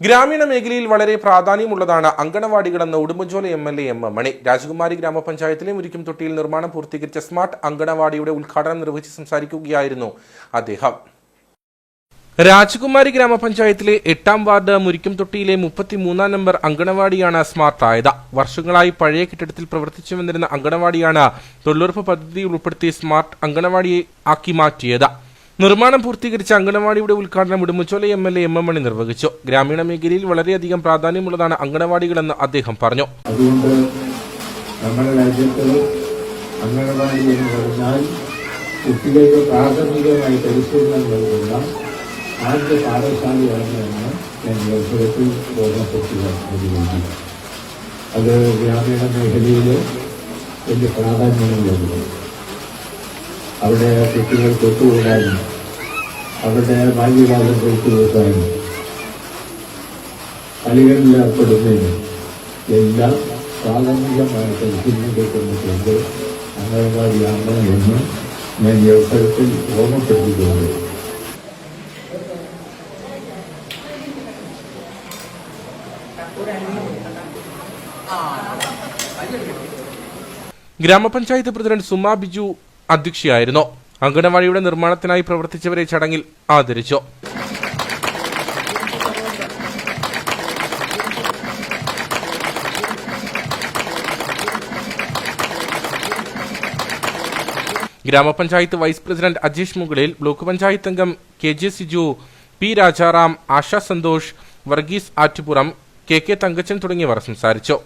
ഗ്രാമീണ മേഖലയിൽ വളരെ പ്രാധാന്യമുള്ളതാണ് അങ്കണവാടികളെന്ന് Udumbanchola M L A M Mani. Rajakumari ഗ്രാമപഞ്ചായത്തിലെ മുരിക്കും തൊട്ടിയിൽ നിർമ്മാണം പൂർത്തീകരിച്ച സ്മാർട്ട് അങ്കണവാടിയുടെ ഉദ്ഘാടനം നിർവഹിച്ച് സംസാരിക്കുകയായിരുന്നു അദ്ദേഹം. രാജകുമാരി ഗ്രാമപഞ്ചായത്തിലെ എട്ടാം വാർഡ് മുരിക്കും തൊട്ടിയിലെ മുപ്പത്തിമൂന്നാം നമ്പർ അങ്കണവാടിയാണ് സ്മാർട്ട് ആയത്. വർഷങ്ങളായി പഴയ കെട്ടിടത്തിൽ പ്രവർത്തിച്ചു വന്നിരുന്ന അങ്കണവാടിയാണ് തൊഴിലുറപ്പ് പദ്ധതി ഉൾപ്പെടുത്തി സ്മാർട്ട് അങ്കണവാടിയെ ആക്കി മാറ്റിയത്. നിർമ്മാണം പൂർത്തീകരിച്ച അങ്കണവാടിയുടെ ഉദ്ഘാടനം Udumbanchola M L A M M Mani നിർവഹിച്ചു. ഗ്രാമീണ മേഖലയിൽ വളരെയധികം പ്രാധാന്യമുള്ളതാണ് അങ്കണവാടികളെന്ന് അദ്ദേഹം പറഞ്ഞു. നൽകുന്ന അത് ഗ്രാമീണ മേഖലയിൽ വലിയ പ്രാധാന്യമുള്ളത് അവിടെ തെറ്റുകൾ തൊട്ടുകൂടാനും അവരുടെ ബാല്യകാലം കഴിച്ചു കൊടുക്കാനും കളികളിൽ ഏർപ്പെടുന്നതിന് എല്ലാം പ്രാഥമികമായ പരിശീലനം കൊടുക്കുന്നുണ്ട് അംഗനവാടിയാണ് എന്ന് ഞാൻ ഈ അവസരത്തിൽ ഓർമ്മപ്പെടുത്തിയിട്ടുണ്ട് ഗ്രാമപഞ്ചായത്ത് പ്രസിഡന്റ് സുമ ബിജു അധ്യക്ഷയായിരുന്നു. അങ്കണവാടിയുടെ നിർമ്മാണത്തിനായി പ്രവർത്തിച്ചവരെ ചടങ്ങിൽ ആദരിച്ചു. ഗ്രാമപഞ്ചായത്ത് വൈസ് പ്രസിഡന്റ് അജീഷ് മുകളിൽ ബ്ലോക്ക് പഞ്ചായത്ത് അംഗം K J Siju P Rajaram Asha Santhosh Varghese Attupuram K K Thankachan തുടങ്ങിയവർ സംസാരിച്ചു.